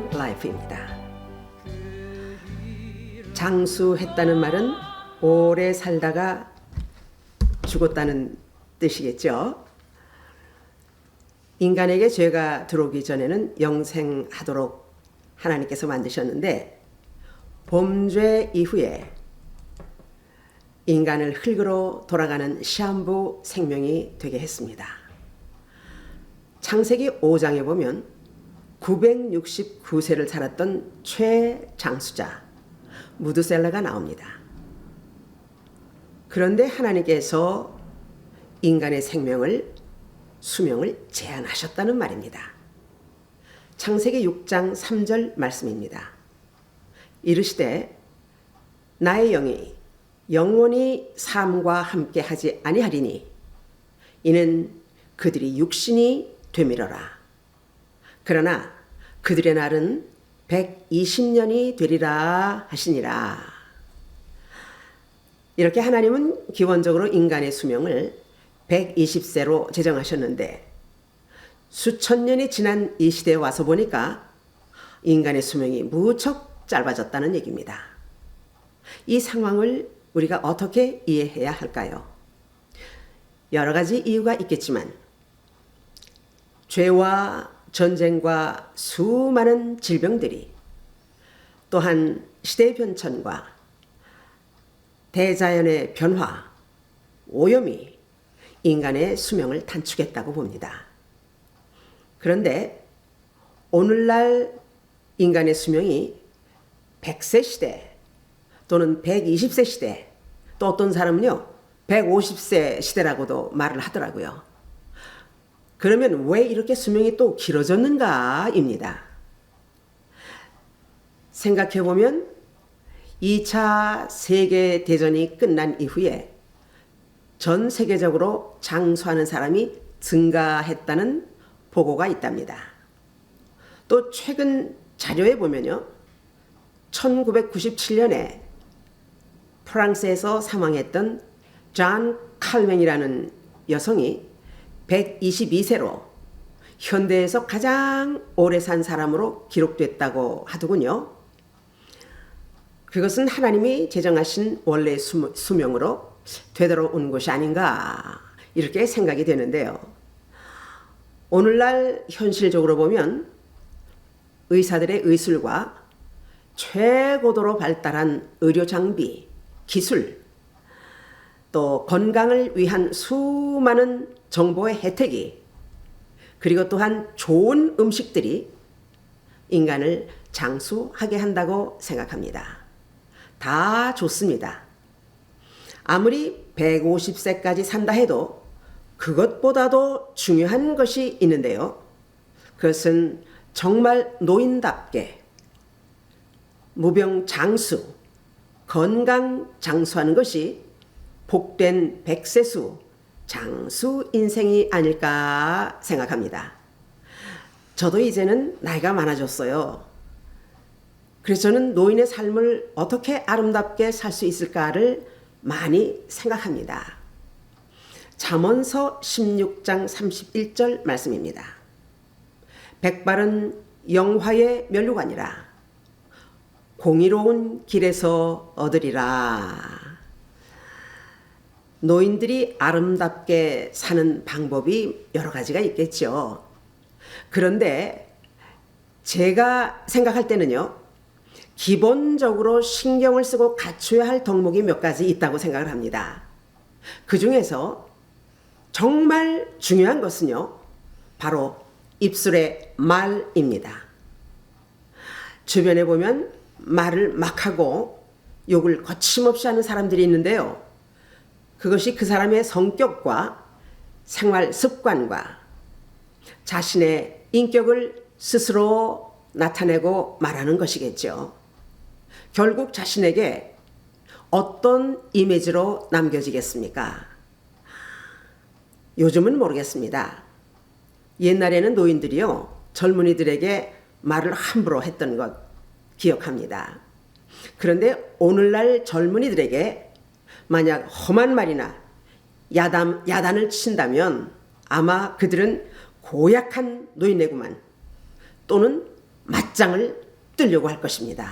True Life입니다. 장수했다는 말은 오래 살다가 죽었다는 뜻이겠죠. 인간에게 죄가 들어오기 전에는 영생하도록 하나님께서 만드셨는데 범죄 이후에 인간을 흙으로 돌아가는 시한부 생명이 되게 했습니다. 창세기 5장에 보면 969세를 살았던 최장수자 무드셀라가 나옵니다. 그런데 하나님께서 인간의 생명을 수명을 제한하셨다는 말입니다. 창세기 6장 3절 말씀입니다. 이르시되 나의 영이 영원히 삶과 함께 하지 아니하리니 이는 그들이 육신이 되밀어라. 그러나 그들의 날은 120년이 되리라 하시니라. 이렇게 하나님은 기본적으로 인간의 수명을 120세로 제정하셨는데 수천 년이 지난 이 시대에 와서 보니까 인간의 수명이 무척 짧아졌다는 얘기입니다. 이 상황을 우리가 어떻게 이해해야 할까요? 여러 가지 이유가 있겠지만 죄와 전쟁과 수많은 질병들이 또한 시대의 변천과 대자연의 변화, 오염이 인간의 수명을 단축했다고 봅니다. 그런데 오늘날 인간의 수명이 100세 시대 또는 120세 시대 또 어떤 사람은요 150세 시대라고도 말을 하더라고요. 그러면 왜 이렇게 수명이 또 길어졌는가입니다. 생각해 보면 2차 세계 대전이 끝난 이후에 전 세계적으로 장수하는 사람이 증가했다는 보고가 있답니다. 또 최근 자료에 보면요. 1997년에 프랑스에서 사망했던 존 칼멘이라는 여성이 122세로 현대에서 가장 오래 산 사람으로 기록됐다고 하더군요. 그것은 하나님이 제정하신 원래 수명으로 되돌아온 것이 아닌가 이렇게 생각이 되는데요. 오늘날 현실적으로 보면 의사들의 의술과 최고도로 발달한 의료 장비, 기술, 또 건강을 위한 수많은 정보의 혜택이 그리고 또한 좋은 음식들이 인간을 장수하게 한다고 생각합니다. 다 좋습니다. 아무리 150세까지 산다 해도 그것보다도 중요한 것이 있는데요. 그것은 정말 노인답게 무병 장수, 건강 장수하는 것이 복된 백세수, 장수 인생이 아닐까 생각합니다. 저도 이제는 나이가 많아졌어요. 그래서 저는 노인의 삶을 어떻게 아름답게 살 수 있을까를 많이 생각합니다. 잠언서 16장 31절 말씀입니다. 백발은 영화의 멸류관이라 공의로운 길에서 얻으리라. 노인들이 아름답게 사는 방법이 여러 가지가 있겠죠. 그런데 제가 생각할 때는요, 기본적으로 신경을 쓰고 갖춰야 할 덕목이 몇 가지 있다고 생각을 합니다. 그 중에서 정말 중요한 것은요, 바로 입술의 말입니다. 주변에 보면 말을 막 하고 욕을 거침없이 하는 사람들이 있는데요. 그것이 그 사람의 성격과 생활 습관과 자신의 인격을 스스로 나타내고 말하는 것이겠죠. 결국 자신에게 어떤 이미지로 남겨지겠습니까? 요즘은 모르겠습니다. 옛날에는 노인들이요, 젊은이들에게 말을 함부로 했던 것 기억합니다. 그런데 오늘날 젊은이들에게 만약 험한 말이나 야단, 야단을 친다면 아마 그들은 고약한 노인네구만 또는 맞짱을 뜨려고 할 것입니다.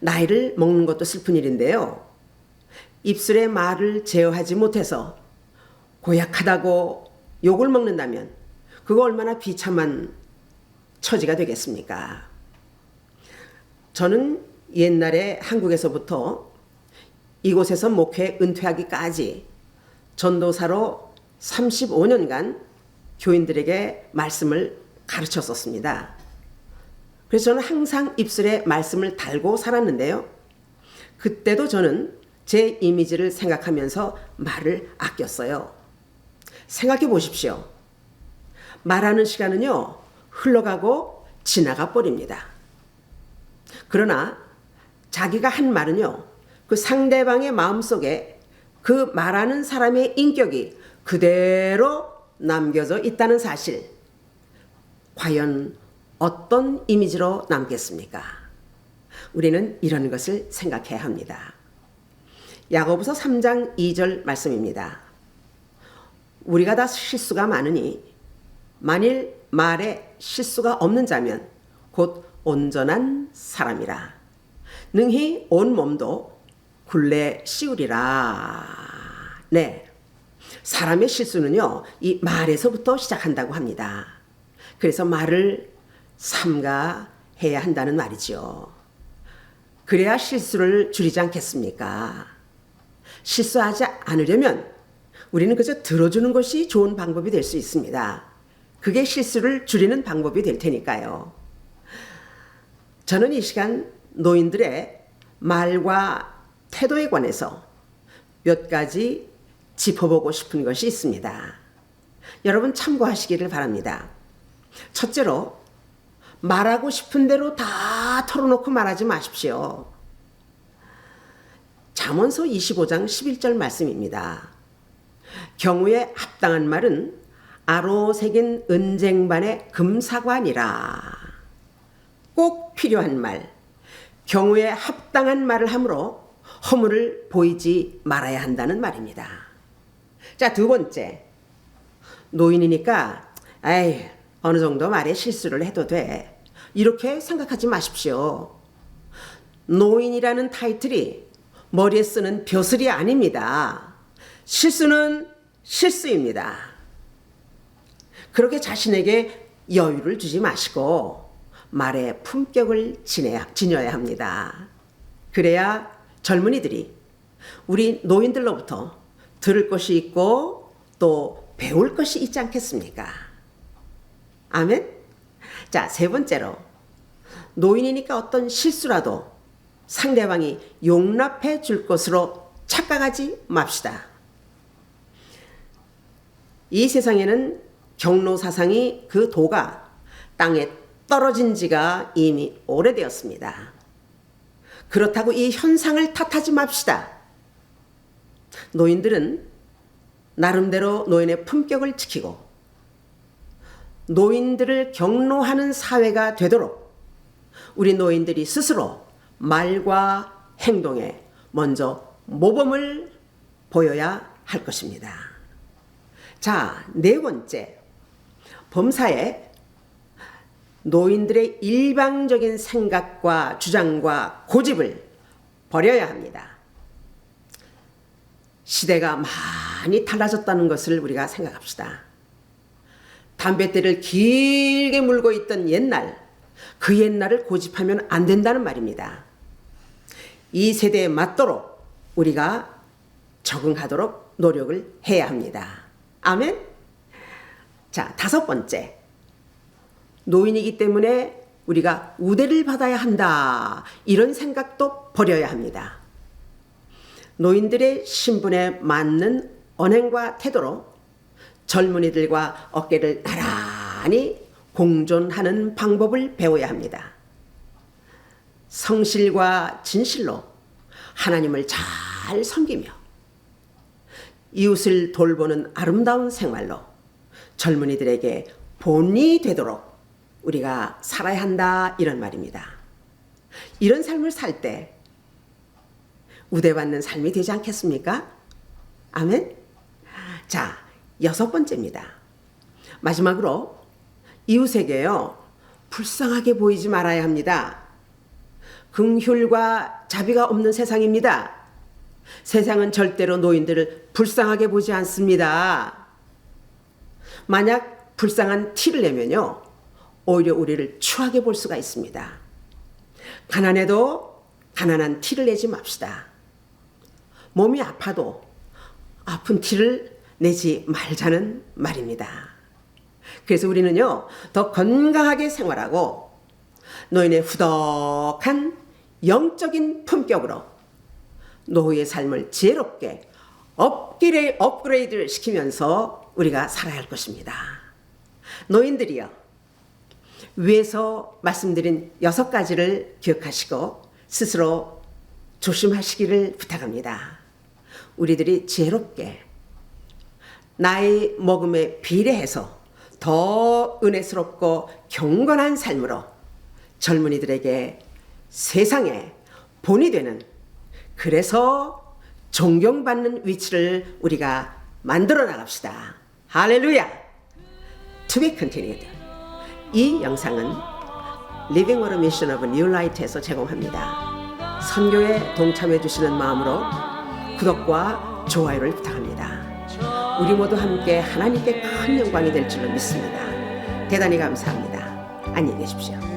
나이를 먹는 것도 슬픈 일인데요. 입술의 말을 제어하지 못해서 고약하다고 욕을 먹는다면 그거 얼마나 비참한 처지가 되겠습니까? 저는 옛날에 한국에서부터 이곳에서 목회 은퇴하기까지 전도사로 35년간 교인들에게 말씀을 가르쳤었습니다. 그래서 저는 항상 입술에 말씀을 달고 살았는데요. 그때도 저는 제 이미지를 생각하면서 말을 아꼈어요. 생각해 보십시오. 말하는 시간은요, 흘러가고 지나가 버립니다. 그러나 자기가 한 말은요, 그 상대방의 마음속에 그 말하는 사람의 인격이 그대로 남겨져 있다는 사실. 과연 어떤 이미지로 남겠습니까? 우리는 이런 것을 생각해야 합니다. 야고보서 3장 2절 말씀입니다. 우리가 다 실수가 많으니 만일 말에 실수가 없는 자면 곧 온전한 사람이라. 능히 온 몸도 굴레 씌우리라. 네. 사람의 실수는요, 이 말에서부터 시작한다고 합니다. 그래서 말을 삼가해야 한다는 말이죠. 그래야 실수를 줄이지 않겠습니까? 실수하지 않으려면 우리는 그저 들어주는 것이 좋은 방법이 될 수 있습니다. 그게 실수를 줄이는 방법이 될 테니까요. 저는 이 시간 노인들의 말과 태도에 관해서 몇 가지 짚어보고 싶은 것이 있습니다. 여러분 참고하시기를 바랍니다. 첫째로 말하고 싶은 대로 다 털어놓고 말하지 마십시오. 잠언서 25장 11절 말씀입니다. 경우에 합당한 말은 아로 새긴 은쟁반의 금사관이라. 꼭 필요한 말, 경우에 합당한 말을 함으로 허물을 보이지 말아야 한다는 말입니다. 자, 두 번째. 노인이니까, 에이, 어느 정도 말에 실수를 해도 돼. 이렇게 생각하지 마십시오. 노인이라는 타이틀이 머리에 쓰는 벼슬이 아닙니다. 실수는 실수입니다. 그렇게 자신에게 여유를 주지 마시고 말에 품격을 지내야, 지녀야 합니다. 그래야 젊은이들이 우리 노인들로부터 들을 것이 있고 또 배울 것이 있지 않겠습니까? 아멘? 자, 세 번째로 노인이니까 어떤 실수라도 상대방이 용납해 줄 것으로 착각하지 맙시다. 이 세상에는 경로 사상이 그 도가 땅에 떨어진 지가 이미 오래되었습니다. 그렇다고 이 현상을 탓하지 맙시다. 노인들은 나름대로 노인의 품격을 지키고 노인들을 경로하는 사회가 되도록 우리 노인들이 스스로 말과 행동에 먼저 모범을 보여야 할 것입니다. 자, 네 번째. 범사에 노인들의 일방적인 생각과 주장과 고집을 버려야 합니다. 시대가 많이 달라졌다는 것을 우리가 생각합시다. 담뱃대를 길게 물고 있던 옛날, 그 옛날을 고집하면 안 된다는 말입니다. 이 세대에 맞도록 우리가 적응하도록 노력을 해야 합니다. 아멘? 자, 다섯 번째. 노인이기 때문에 우리가 우대를 받아야 한다. 이런 생각도 버려야 합니다. 노인들의 신분에 맞는 언행과 태도로 젊은이들과 어깨를 나란히 공존하는 방법을 배워야 합니다. 성실과 진실로 하나님을 잘 섬기며 이웃을 돌보는 아름다운 생활로 젊은이들에게 본이 되도록 우리가 살아야 한다 이런 말입니다. 이런 삶을 살 때 우대받는 삶이 되지 않겠습니까? 아멘. 자, 여섯 번째입니다. 마지막으로 이웃에게요 불쌍하게 보이지 말아야 합니다. 긍휼과 자비가 없는 세상입니다. 세상은 절대로 노인들을 불쌍하게 보지 않습니다. 만약 불쌍한 티를 내면요 오히려 우리를 추하게 볼 수가 있습니다. 가난해도 가난한 티를 내지 맙시다. 몸이 아파도 아픈 티를 내지 말자는 말입니다. 그래서 우리는요, 더 건강하게 생활하고 노인의 후덕한 영적인 품격으로 노후의 삶을 지혜롭게 업그레, 업그레이드를 시키면서 우리가 살아야 할 것입니다. 노인들이요, 위에서 말씀드린 여섯 가지를 기억하시고 스스로 조심하시기를 부탁합니다. 우리들이 지혜롭게 나이 먹음에 비례해서 더 은혜스럽고 경건한 삶으로 젊은이들에게 세상에 본이 되는 그래서 존경받는 위치를 우리가 만들어 나갑시다. 할렐루야! To be continued. 이 영상은 Mission of New Light에서 제공합니다. 선교에 동참해 주시는 마음으로 구독과 좋아요를 부탁합니다. 우리 모두 함께 하나님께 큰 영광이 될 줄로 믿습니다. 대단히 감사합니다. 안녕히 계십시오.